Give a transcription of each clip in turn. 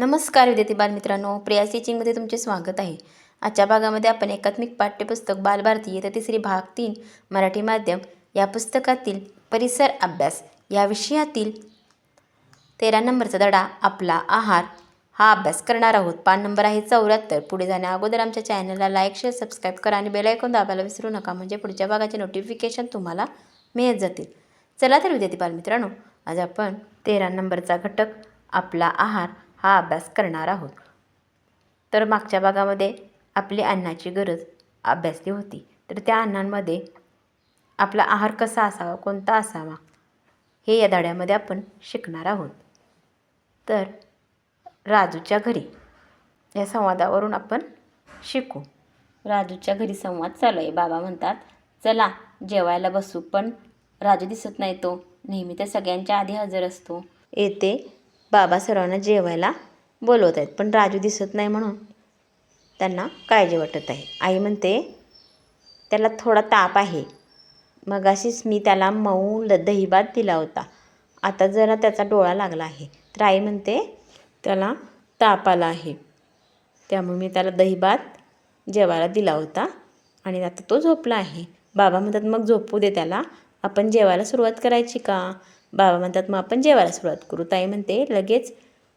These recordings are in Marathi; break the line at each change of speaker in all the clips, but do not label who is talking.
नमस्कार विद्यार्थी बालमित्रांनो प्रिया टीचिंगमध्ये तुमचे स्वागत आहे. आजच्या भागामध्ये आपण एकात्मिक पाठ्यपुस्तक बालभारती येथे तिसरी भाग तीन मराठी माध्यम या पुस्तकातील परिसर अभ्यास या विषयातील तेरा नंबरचा धडा आपला आहार हा अभ्यास करणार आहोत. पान नंबर आहे चौऱ्याहत्तर. पुढे जाण्या अगोदर आमच्या चॅनलला लाईक शेअर सबस्क्राईब करा आणि बेल ऐकून दाबायला विसरू नका. म्हणजे पुढच्या भागाचे नोटिफिकेशन तुम्हाला मिळत जातील. चला तर विद्यार्थी बालमित्रांनो आज आपण तेरा नंबरचा घटक आपला आहार हा अभ्यास करणार आहोत. तर मागच्या भागामध्ये आपली अन्नाची गरज अभ्यासली होती. तर त्या अन्नांमध्ये आपला आहार कसा असावा कोणता असावा हे या धड्यामध्ये आपण शिकणार आहोत. तर राजूच्या घरी या संवादावरून आपण शिकू. राजूच्या घरी संवाद चालू आहे. बाबा म्हणतात चला जेवायला बसू पण राजू दिसत नाही तो. नेहमी तर सगळ्यांच्या आधी हजर असतो. येते बाबा सर्वांना जेवायला बोलवत आहेत. पण राजू दिसत नाही म्हणून त्यांना काळजी वाटत आहे. आई म्हणते त्याला थोडा ताप आहे. मगाशीच मी त्याला मऊ ल दहीभात दिला होता. आता जरा त्याचा डोळा लागला आहे. तर आई म्हणते त्याला ताप आला आहे. त्यामुळे मी त्याला दहीभात जेवायला दिला होता आणि आता तो झोपला आहे. बाबा म्हणतात मग झोपू दे त्याला. आपण जेवायला सुरुवात करायची का? बाबा म्हणतात मग आपण जेवायला सुरुवात करू. ताई म्हणते लगेच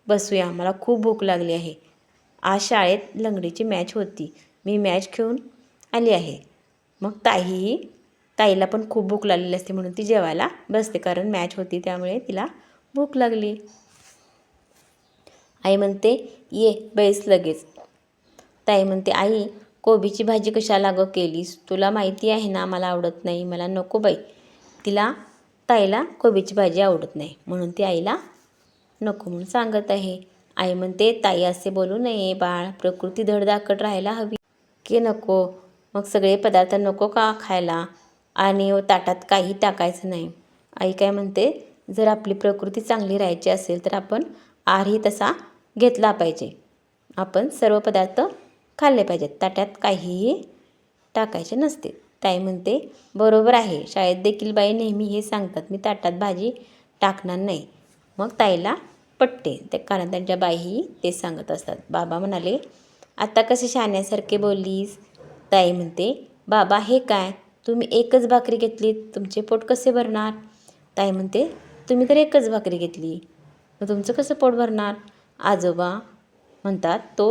बसूया मला खूप भूक लागली आहे. आज शाळेत लंगडीची मॅच होती. मी मॅच खेळून आली आहे. मग ताईही ताईला पण खूप भूक लागलेली असते म्हणून ती जेवायला बसते कारण मॅच होती त्यामुळे तिला भूक लागली. आई म्हणते ये बैस लगेच. ताई म्हणते आई कोबीची भाजी कशाला गं केलीस? तुला माहिती आहे ना मला आवडत नाही मला नको बाई. तिला ताईला कोबीची भाजी आवडत नाही. म्हणून ती आईला नको म्हणून सांगत आहे. आई म्हणते ताई असे बोलू नये बाळ. प्रकृती धडधाकट राहायला हवी. की नको? मग सगळे पदार्थ नको का खायला? आणि हो, ताटात काही टाकायचं नाही. आई काय म्हणते जर आपली प्रकृती चांगली राहायची असेल तर आपण आहारही तसा घेतला पाहिजे. आपण सर्व पदार्थ खाल्ले पाहिजेत. ताट्यात काहीही टाकायचे नसते. ताई म्हणते बरोबर आहे. शाळेत देखील बाई नेहमी हे सांगतात मी ताटात भाजी टाकणार नाही. मग ताईला पटते. ते कारण त्यांच्या बाईही ते सांगत असतात. बाबा म्हणाले आता कसे शाण्यासारखे बोललीस? ताई म्हणते बाबा हे काय? तुम्ही एकच भाकरी घेतली तुमचे पोट कसे भरणार? ताई म्हणते तुम्ही तर एकच भाकरी घेतली. मग तुमचं कसं पोट भरणार? आजोबा म्हणतात तो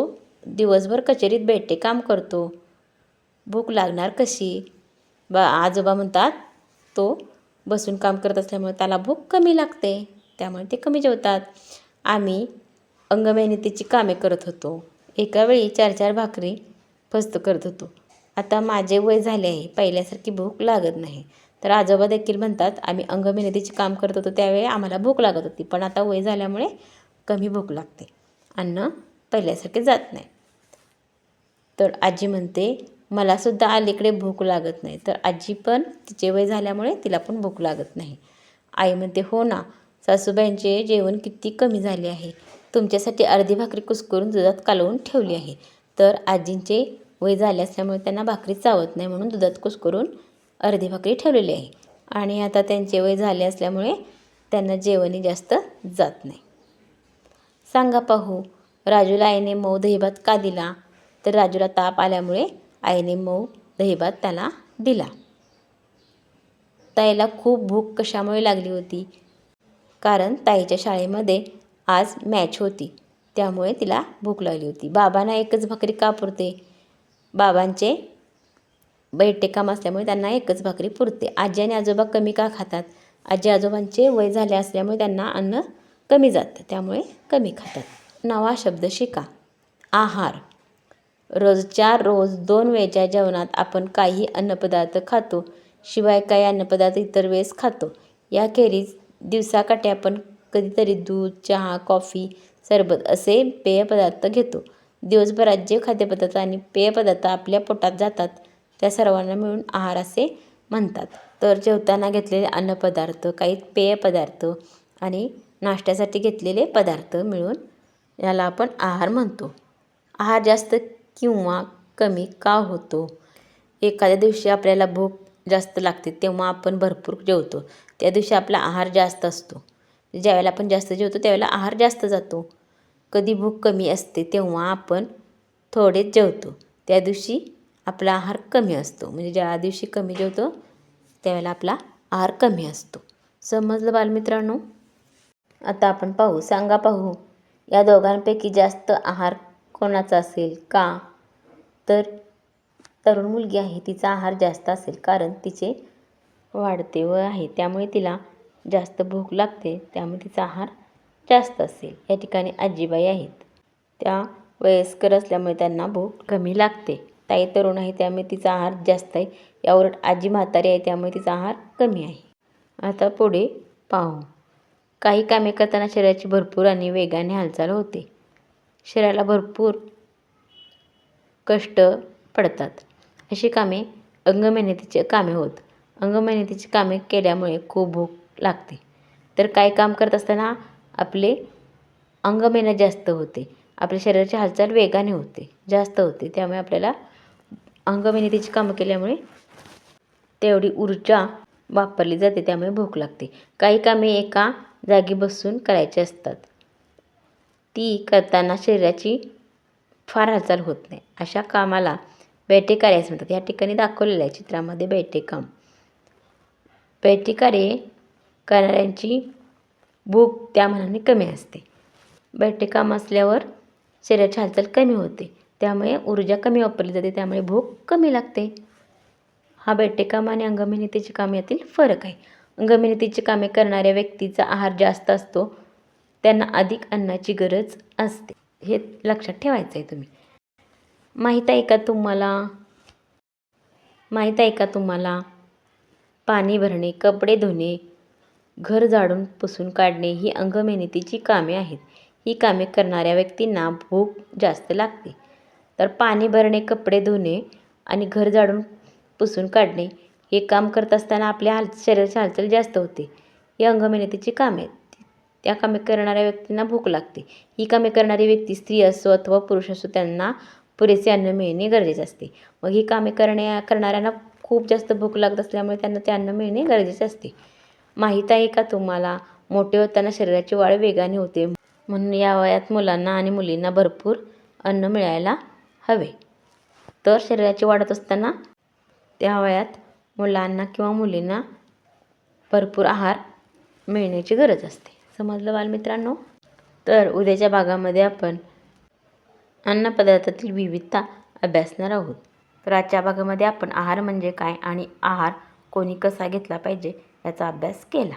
दिवसभर कचेरीत भेटते काम करतो. भूक लागणार कशी? बा आजोबा म्हणतात तो बसून काम करत असल्यामुळे त्याला भूक कमी लागते. त्यामुळे ते कमी जेवतात. आम्ही अंगमेहनतीची कामे करत होतो. एकावेळी चार चार भाकरी फस्त करत होतो. आता माझे वय झाले आहे. पहिल्यासारखी भूक लागत नाही. तर आजोबा देखील म्हणतात आम्ही अंगमेहनतीची काम करत होतो त्यावेळी आम्हाला भूक लागत होती. पण आता वय झाल्यामुळे कमी भूक लागते. अन्न पहिल्यासारखे जात नाही. तर आजी म्हणते मलासुद्धा अलीकडे भूक लागत नाही. तर आजी पण तिचे वय झाल्यामुळे तिला पण भूक लागत नाही. आई म्हणते हो ना सासूबाईंचे जेवण किती कमी झाले आहे. तुमच्यासाठी अर्धी भाकरी कुसकरून दुधात कालवून ठेवली आहे. तर आजींचे वय झाले असल्यामुळे त्यांना भाकरी चावत नाही म्हणून दुधात कुसकरून अर्धी भाकरी ठेवलेली आहे. आणि आता त्यांचे वय झाले असल्यामुळे त्यांना जेवणही जास्त जात नाही. सांगा पाहू राजूला आईने मऊ दहीभात का दिला? तर राजूला ताप आल्यामुळे आईने मऊ दहीभात त्याला दिला. ताईला खूप भूक कशामुळे लागली होती? कारण ताईच्या शाळेमध्ये आज मॅच होती. त्यामुळे तिला भूक लागली होती. बाबांना एकच भाकरी का पुरते? बाबांचे बैठे काम असल्यामुळे त्यांना एकच भाकरी पुरते. आजी आणि आजोबा कमी का खातात? आजी आजोबांचे वय झाले असल्यामुळे त्यांना अन्न कमी जातं. त्यामुळे कमी खातात. नवा शब्द शिका. आहार. रोजच्या रोज दोन वेळच्या जेवणात आपण काही अन्नपदार्थ खातो. शिवाय काही अन्नपदार्थ इतर वेळेस खातो. याखेरीज दिवसाकाठी आपण कधीतरी दूध चहा कॉफी सरबत असे पेयपदार्थ घेतो. दिवसभरात जे खाद्यपदार्थ आणि पेयपदार्थ आपल्या पोटात जातात. त्या सर्वांना मिळून आहार असे म्हणतात. तर जेवताना घेतलेले अन्नपदार्थ काही पेयपदार्थ आणि नाश्त्यासाठी घेतलेले पदार्थ मिळून याला आपण आहार म्हणतो. आहार जास्त किंवा कमी का होतो? एखाद्या दिवशी आपल्याला भूक जास्त लागते तेव्हा आपण भरपूर जेवतो. त्या दिवशी आपला आहार जास्त असतो. ज्यावेळेला आपण जास्त जेवतो त्यावेळेला आहार जास्त जातो. कधी भूक कमी असते तेव्हा आपण थोडेच जेवतो. त्या दिवशी आपला आहार कमी असतो. म्हणजे ज्या दिवशी कमी जेवतो त्यावेळेला आपला आहार कमी असतो. समजलं बालमित्रांनो? आता आपण पाहू सांगा पाहू. या दोघांपैकी जास्त आहार कोणाचा असेल का? तर तरुण मुलगी आहे तिचा आहार जास्त असेल कारण तिचे वाढते वय आहे. त्यामुळे तिला जास्त भूक लागते त्यामुळे तिचा आहार जास्त असेल. या ठिकाणी आजीबाई आहेत. त्या वयस्कर असल्यामुळे त्यांना भूक कमी लागते. ताई तरुण आहे त्यामुळे तिचा आहार जास्त आहे. याउलट आजी म्हातारी आहे त्यामुळे तिचा आहार कमी आहे. आता पुढे पाहू. काही कामे करताना शरीराची भरपूर आणि वेगाने हालचाल होते. शरीराला भरपूर कष्ट पडतात. अशी कामे अंगमेहनतीचे कामे होत. अंगमेहनतीची कामे केल्यामुळे खूप भूक लागते. तर काही काम करत असताना आपले अंगमेहनत जास्त होते. आपल्या शरीराची हालचाल वेगाने होते जास्त होते. त्यामुळे आपल्याला अंगमेहनतीची कामं केल्यामुळे तेवढी ऊर्जा वापरली जाते त्यामुळे भूक लागते. काही कामे एका जागी बसून करायची असतात. ती करताना शरीराची फार हालचाल होत नाही. अशा कामाला बैठे कार्य म्हणतात. या ठिकाणी दाखवलेलं आहे चित्रामध्ये बैठे काम बैठे करणाऱ्यांची भूक त्या मानाने कमी असते. बैठे काम असल्यावर शरीराची हालचाल कमी होते. त्यामुळे ऊर्जा कमी वापरली जाते. त्यामुळे भूक कमी लागते. हा बैठे काम आणि अंगमेहनतीचे काम यातील फरक आहे. अंगमेहनतीची कामे करणाऱ्या व्यक्तीचा आहार जास्त असतो. त्यांना अधिक अन्नाची गरज असते. हे लक्षात ठेवायचं आहे तुम्ही. माहीत आहे का तुम्हाला? माहीत आहे का तुम्हाला? पाणी भरणे कपडे धुणे घर झाडून पुसून काढणे ही अंगमेहनतीची कामे आहेत. ही कामे करणाऱ्या व्यक्तींना भूक जास्त लागते. तर पाणी भरणे कपडे धुणे आणि घर झाडून पुसून काढणे हे काम करत असताना आपल्या हाल शरीराची हालचाल जास्त होते. ही अंगमेहनतीची कामे आहेत. त्या कामे करणाऱ्या व्यक्तींना भूक लागते. ही कामे करणारी व्यक्ती स्त्री असो अथवा पुरुष असो त्यांना पुरेसे अन्न मिळणे गरजेचे असते. मग ही कामे करण्या करणाऱ्यांना खूप जास्त भूक लागत असल्यामुळे त्यांना ते अन्न मिळणे गरजेचे असते. माहीत आहे का तुम्हाला? मोठे होताना शरीराची वाढ वेगाने होते. म्हणून या वयात मुलांना आणि मुलींना भरपूर अन्न मिळायला हवे. तर शरीराची वाढत असताना त्या वयात मुलांना किंवा मुलींना भरपूर आहार मिळण्याची गरज असते. समजलं बालमित्रांनो? तर उद्याच्या भागामध्ये आपण अन्नपदार्थातील विविधता अभ्यासणार आहोत. तर आजच्या भागामध्ये आपण आहार म्हणजे काय आणि आहार कोणी कसा घेतला पाहिजे याचा अभ्यास केला.